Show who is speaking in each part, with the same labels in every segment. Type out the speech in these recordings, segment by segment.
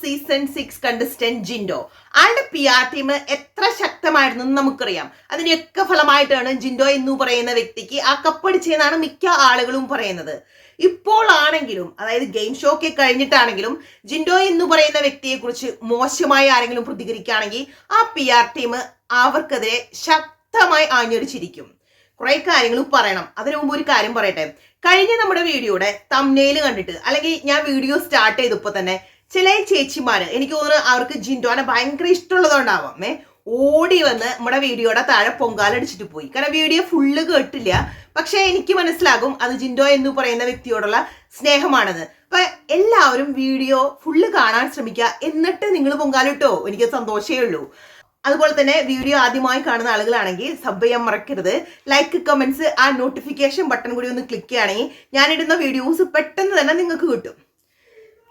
Speaker 1: Season six contestant Jinto. ആളുടെ P R team എത്ര ശക്തമായിരുന്നു എന്ന് നമുക്കറിയാം. അതിന്റെയൊക്കെ ഫലമായിട്ടാണ് ജിൻഡോ എന്ന് പറയുന്ന വ്യക്തിക്ക് ആ കപ്പടിച്ചതെന്നാണ് മിക്ക ആളുകളും പറയുന്നത്. ഇപ്പോൾ ആണെങ്കിലും അതായത് ഗെയിം ഷോ ഒക്കെ കഴിഞ്ഞിട്ടാണെങ്കിലും ജിൻഡോ എന്ന് പറയുന്ന വ്യക്തിയെ കുറിച്ച് മോശമായി ആരെങ്കിലും പ്രതികരിക്കുകയാണെങ്കിൽ ആ പി ആർ ടീം അവർക്കെതിരെ ശക്തമായി ആഞ്ഞടിച്ചിരിക്കും. കുറെ കാര്യങ്ങൾ പറയണം. അതിനു മുമ്പ് ഒരു കാര്യം പറയട്ടെ. കഴിഞ്ഞ നമ്മുടെ വീഡിയോയുടെ തമ്നയിൽ കണ്ടിട്ട് അല്ലെങ്കിൽ ഞാൻ വീഡിയോ സ്റ്റാർട്ട് ചെയ്തപ്പോൾ തന്നെ ചില ചേച്ചിമാര് എനിക്ക് തോന്നുന്നു അവർക്ക് ജിൻഡോനെ ഭയങ്കര ഇഷ്ടമുള്ളതുകൊണ്ടാവാം. ഏ ഓടി വന്ന് നമ്മുടെ വീഡിയോയുടെ താഴെ പൊങ്കാലടിച്ചിട്ട് പോയി. കാരണം വീഡിയോ ഫുള്ള് കേട്ടില്ല. പക്ഷെ എനിക്ക് മനസ്സിലാകും അത് ജിൻഡോ എന്ന് പറയുന്ന വ്യക്തിയോടുള്ള സ്നേഹമാണെന്ന്. അപ്പൊ എല്ലാവരും വീഡിയോ ഫുള്ള് കാണാൻ ശ്രമിക്കുക. എന്നിട്ട് നിങ്ങൾ പൊങ്കാലിട്ടോ? എനിക്ക് സന്തോഷമേ ഉള്ളൂ. അതുപോലെ തന്നെ വീഡിയോ ആദ്യമായി കാണുന്ന ആളുകളാണെങ്കിൽ സബ് ചെയ്യാൻ മറക്കരുത്. ലൈക്ക് കമന്റ്സ് ആ നോട്ടിഫിക്കേഷൻ ബട്ടൺ കൂടി ഒന്ന് ക്ലിക്ക് ചെയ്യുകയാണെങ്കിൽ ഞാനിടുന്ന വീഡിയോസ് പെട്ടെന്ന് തന്നെ നിങ്ങൾക്ക് കിട്ടും.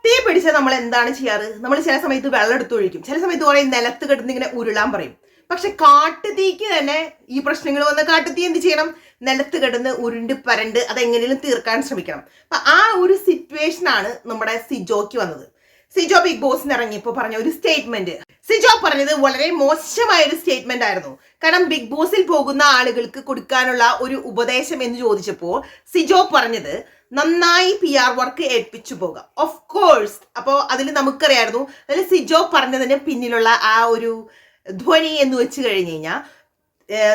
Speaker 1: തീ പിടിച്ചാൽ നമ്മൾ എന്താണ് ചെയ്യാറ്? നമ്മൾ ചില സമയത്ത് വെള്ളം എടുത്ത് ഒഴിക്കും. ചില സമയത്ത് കുറേ നിലത്ത് കിടന്ന് ഇങ്ങനെ ഉരുളാൻ പറയും. പക്ഷെ കാട്ടുതീക്ക് തന്നെ ഈ പ്രശ്നങ്ങൾ വന്ന കാട്ടുതീ എന്ത് ചെയ്യണം? നിലത്ത് കിടന്ന് ഉരുണ്ട് പരണ്ട് അതെങ്ങനെയും തീർക്കാൻ ശ്രമിക്കണം. അപ്പൊ ആ ഒരു സിറ്റുവേഷൻ ആണ് നമ്മുടെ സിജോക്ക് വന്നത്. സിജോ ബിഗ് ബോസിന് ഇറങ്ങിയപ്പോൾ പറഞ്ഞ ഒരു സ്റ്റേറ്റ്മെന്റ് സിജോ പറഞ്ഞത് വളരെ മോശമായ ഒരു സ്റ്റേറ്റ്മെന്റ് ആയിരുന്നു. കാരണം ബിഗ് ബോസിൽ പോകുന്ന ആളുകൾക്ക് കൊടുക്കാനുള്ള ഒരു ഉപദേശം എന്ന് ചോദിച്ചപ്പോൾ സിജോ പറഞ്ഞത് നന്നായി പി ആർ വർക്ക് ഏൽപ്പിച്ചു പോകാം ഓഫ് കോഴ്സ് അപ്പോൾ അതിൽ നമുക്കറിയായിരുന്നു അതിൽ സിജോ പറഞ്ഞതിന് പിന്നിലുള്ള ആ ഒരു ധ്വനി എന്ന് വെച്ച് കഴിഞ്ഞ് കഴിഞ്ഞാൽ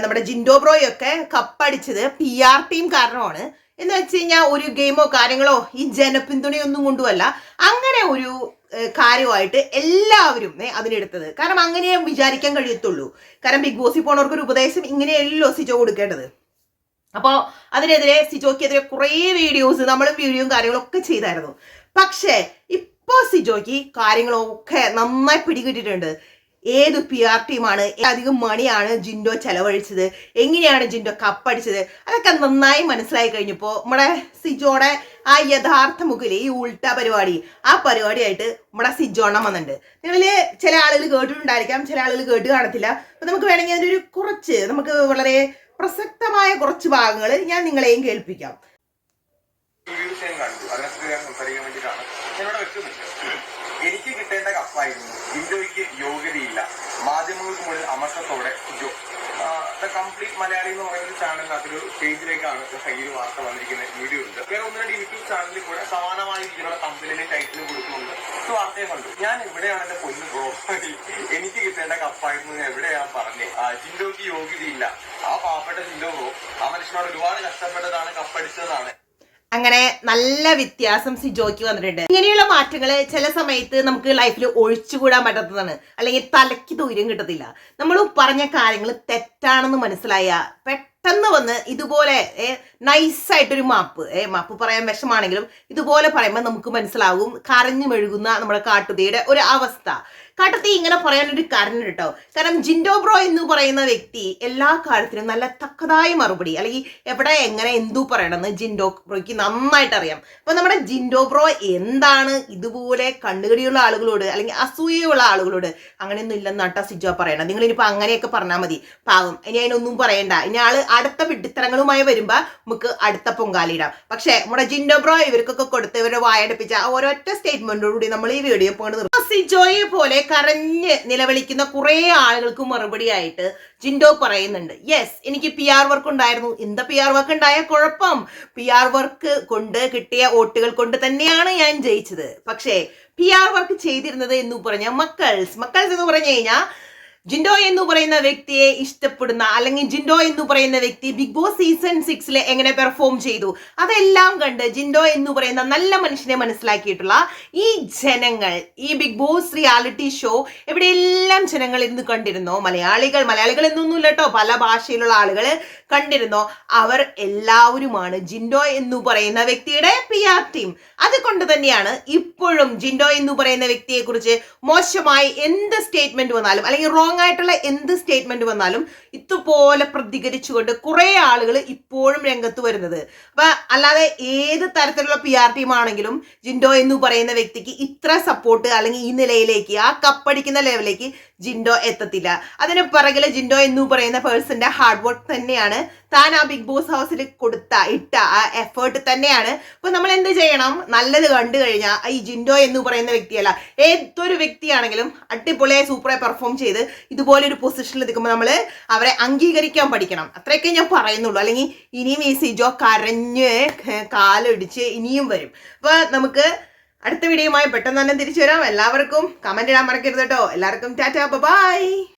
Speaker 1: നമ്മുടെ ജിൻഡോ ബ്രോയൊക്കെ കപ്പടിച്ചത് പി ആർ ടീം കാരണമാണ് എന്ന് വെച്ച് കഴിഞ്ഞാൽ ഒരു ഗെയിമോ കാര്യങ്ങളോ ഈ ജനപിന്തുണയൊന്നും കൊണ്ടുമല്ല അങ്ങനെ ഒരു കാര്യമായിട്ട് എല്ലാവരും അതിനെടുത്തത്. കാരണം അങ്ങനെ വിചാരിക്കാൻ കഴിയത്തുള്ളൂ. കാരണം ബിഗ് ബോസിൽ പോണവർക്ക് ഒരു ഉപദേശം ഇങ്ങനെയല്ലോ സിജോ കൊടുക്കേണ്ടത്. അപ്പോൾ അതിനെതിരെ സിജോയ്ക്കെതിരെ കുറേ വീഡിയോസ് നമ്മളും വീഡിയോയും കാര്യങ്ങളും ഒക്കെ ചെയ്തായിരുന്നു. പക്ഷേ ഇപ്പോ സിജോയ്ക്ക് കാര്യങ്ങളൊക്കെ നന്നായി പിടികിട്ടിട്ടുണ്ട് ഏത് പി ആർ ടീമാണ് അധികം മണിയാണ് ജിൻഡോ ചെലവഴിച്ചത് എങ്ങനെയാണ് ജിൻഡോ കപ്പടിച്ചത് അതൊക്കെ നന്നായി മനസ്സിലായി കഴിഞ്ഞപ്പോൾ നമ്മുടെ സിജോടെ ആ യഥാർത്ഥ മുഖിൽ ഈ ഉൾട്ട പരിപാടി ആ പരിപാടിയായിട്ട് നമ്മുടെ സിജോണ്ണം വന്നിട്ടുണ്ട്. നിങ്ങളിൽ ചില ആളുകൾ കേട്ടിട്ടുണ്ടായിരിക്കാം ചില ആളുകൾ കേട്ട് കാണത്തില്ല. അപ്പൊ നമുക്ക് വേണമെങ്കിൽ അതിന്റെ ഒരു കുറച്ച് നമുക്ക് വളരെ പ്രസക്തമായ കുറച്ച് ഭാഗങ്ങൾ ഞാൻ നിങ്ങളെയും കേൾപ്പിക്കാം.
Speaker 2: എനിക്ക് കിട്ടേണ്ട കപ്പായിരുന്നു. ഇന്ത്യയ്ക്ക് യോഗ്യതയില്ല. മാധ്യമങ്ങൾക്ക് മുന്നിൽ അമർഷത്തോടെ ജോ ദ കംപ്ലീറ്റ് മലയാളി എന്ന് പറയുന്ന ചാനലിന് അതിലൊരു പേജിലേക്കാണ് ഈ വാർത്ത വന്നിരിക്കുന്ന വീഡിയോ ഉണ്ട്. വേറെ ഒന്ന് രണ്ട് യൂട്യൂബ് ചാനലിൽ കൂടെ സമാനമായ രീതിയിലുള്ള വാർത്തയെ കണ്ടു ഞാൻ എവിടെയാണ് എന്റെ പൊന്നു ബ്രോ എനിക്ക് കിട്ടേണ്ട കപ്പായിരുന്നു എവിടെ എവിടെയാ പറഞ്ഞേ? ആ, ജിൻഡോയ്ക്ക് യോഗ്യതയില്ല. ആ പാവപ്പെട്ട ജിൻഡോ ബ്രോ ആ മനുഷ്യനോട് ഒരുപാട് കഷ്ടപ്പെട്ടതാണ് കപ്പടിച്ചതാണ്.
Speaker 1: അങ്ങനെ നല്ല വ്യത്യാസം സിജോയ്ക്ക് വന്നിട്ടുണ്ട്. ഇങ്ങനെയുള്ള മാറ്റങ്ങൾ ചില സമയത്ത് നമുക്ക് ലൈഫിൽ ഒഴിച്ചുകൂടാൻ പറ്റാത്തതാണ്. അല്ലെങ്കിൽ തലയ്ക്ക് ദൂരം കിട്ടത്തില്ല. നമ്മൾ പറഞ്ഞ കാര്യങ്ങൾ തെറ്റാണെന്ന് മനസ്സിലായ പെട്ടെന്ന് വന്ന് ഇതുപോലെ നൈസായിട്ടൊരു മാപ്പ് മാപ്പ് പറയാൻ വിഷമാണെങ്കിലും ഇതുപോലെ പറയുമ്പോൾ നമുക്ക് മനസ്സിലാവും കരഞ്ഞു മെഴുകുന്ന നമ്മുടെ കാട്ടുതീയുടെ ഒരു അവസ്ഥ. കാട്ടുതീ ഇങ്ങനെ പറയാനൊരു കാരണം കേട്ടോ കാരണം ജിൻഡോ ബ്രോ എന്ന് പറയുന്ന വ്യക്തി എല്ലാ കാര്യത്തിനും നല്ല തക്കതായ മറുപടി അല്ലെങ്കിൽ എവിടെ എങ്ങനെ എന്തു പറയണമെന്ന് ജിൻഡോ ബ്രോയ്ക്ക് നന്നായിട്ട് അറിയാം അപ്പൊ നമ്മുടെ ജിൻഡോ ബ്രോ എന്താണ് ഇതുപോലെ കണ്ണുകടിയുള്ള ആളുകളോട് അല്ലെങ്കിൽ അസൂയയുള്ള ആളുകളോട് അങ്ങനെയൊന്നും ഇല്ലെന്നാട്ടാ സിജോ പറയണം. നിങ്ങൾ ഇനിയിപ്പോ അങ്ങനെയൊക്കെ പറഞ്ഞാൽ മതി. പാവം. ഇനി അതിനൊന്നും പറയണ്ട. ഇനി ആൾ അടുത്ത വിഡിത്തരങ്ങളുമായി വരുമ്പോ നമുക്ക് അടുത്ത പൊങ്കാലിടാം പക്ഷേ നമ്മുടെ ജിൻഡോ ബ്രോ ഇവർക്കൊക്കെ കൊടുത്ത് ഇവരുടെ വായടപ്പിച്ച ഒരൊറ്റ സ്റ്റേറ്റ്മെന്റോടുകൂടി നമ്മൾ ഈ വീഡിയോ പോകേണ്ടത് സിജോയെ പോലെ കരഞ്ഞ് നിലവിളിക്കുന്ന കുറെ ആളുകൾക്ക് മറുപടിയായിട്ട് ജിൻഡോ പറയുന്നുണ്ട്. യെസ് എനിക്ക് പി ആർ വർക്ക് ഉണ്ടായിരുന്നു. എന്താ പി ആർ വർക്ക് ഉണ്ടായ കുഴപ്പം. പി ആർ വർക്ക് കൊണ്ട് കിട്ടിയ വോട്ടുകൾ കൊണ്ട് തന്നെയാണ് ഞാൻ ജയിച്ചത്. പക്ഷേ പി ആർ വർക്ക് ചെയ്തിരുന്നത് എന്ന് പറഞ്ഞ മക്കൾസ്. മക്കൾസ് എന്ന് പറഞ്ഞു കഴിഞ്ഞാൽ ജിൻഡോ എന്ന് പറയുന്ന വ്യക്തിയെ ഇഷ്ടപ്പെടുന്ന അല്ലെങ്കിൽ ജിൻഡോ എന്ന് പറയുന്ന വ്യക്തി ബിഗ് ബോസ് സീസൺ സിക്സിൽ എങ്ങനെ പെർഫോം ചെയ്തു? അതെല്ലാം കണ്ട് ജിൻഡോ എന്ന് പറയുന്ന നല്ല മനുഷ്യനെ മനസ്സിലാക്കിയിട്ടുള്ള ഈ ജനങ്ങൾ ഈ ബിഗ് ബോസ് റിയാലിറ്റി ഷോ എവിടെയെല്ലാം ജനങ്ങൾ ഇരുന്ന് കണ്ടിരുന്നോ? മലയാളികൾ മലയാളികൾ എന്നൊന്നുമില്ല കേട്ടോ പല ഭാഷയിലുള്ള ആളുകൾ കണ്ടിരുന്നോ? അവർ എല്ലാവരുമാണ് ജിൻഡോ എന്ന് പറയുന്ന വ്യക്തിയുടെ പി ആർ ടീം അതുകൊണ്ട് തന്നെയാണ് ഇപ്പോഴും ജിൻഡോ എന്ന് പറയുന്ന വ്യക്തിയെ കുറിച്ച് മോശമായി എന്ത് സ്റ്റേറ്റ്മെന്റ് വന്നാലും അല്ലെങ്കിൽ റോങ് ആയിട്ടുള്ള എന്ത് സ്റ്റേറ്റ്മെന്റ് വന്നാലും ഇതുപോലെ പ്രതികരിച്ചുകൊണ്ട് കുറെ ആളുകൾ ഇപ്പോഴും രംഗത്ത് വരുന്നത്. അപ്പൊ അല്ലാതെ ഏത് തരത്തിലുള്ള പി ആർ ടീം ആണെങ്കിലും ജിൻഡോ എന്ന് പറയുന്ന വ്യക്തിക്ക് ഇത്ര സപ്പോർട്ട് അല്ലെങ്കിൽ ഈ നിലയിലേക്ക് ആ കപ്പടിക്കുന്ന ലെവലിലേക്ക് ജിൻഡോ എത്തത്തില്ല. അതിന് പിറകിൽ ജിൻഡോ എന്ന് പറയുന്ന പേഴ്സന്റെ ഹാർഡ് വർക്ക് തന്നെയാണ്. താൻ ആ ബിഗ് ബോസ് ഹൗസിൽ കൊടുത്ത ഇട്ട ആ എഫേർട്ട് തന്നെയാണ്. അപ്പൊ നമ്മൾ എന്ത് ചെയ്യണം? നല്ലത് കണ്ടു കഴിഞ്ഞാൽ ഈ ജിൻഡോ എന്ന് പറയുന്ന വ്യക്തിയല്ല ഏതൊരു വ്യക്തിയാണെങ്കിലും അടിപൊളിയായി സൂപ്പറായി പെർഫോം ചെയ്ത് ഇതുപോലെ ഒരു പൊസിഷനിൽ നിൽക്കുമ്പോൾ നമ്മൾ അവരെ അംഗീകരിക്കാൻ പഠിക്കണം. അത്രയൊക്കെ ഞാൻ പറയുന്നുള്ളൂ. അല്ലെങ്കിൽ ഇനിയും ഈ സിജോ കരഞ്ഞ് കാലൊടിച്ച് ഇനിയും വരും. അപ്പൊ നമുക്ക് അടുത്ത വീഡിയോയുമായി പെട്ടെന്ന് തന്നെ തിരിച്ചു വരാം. എല്ലാവർക്കും കമന്റ് ഇടാൻ മറക്കരുത് കേട്ടോ. എല്ലാവർക്കും ടാറ്റാ ബൈ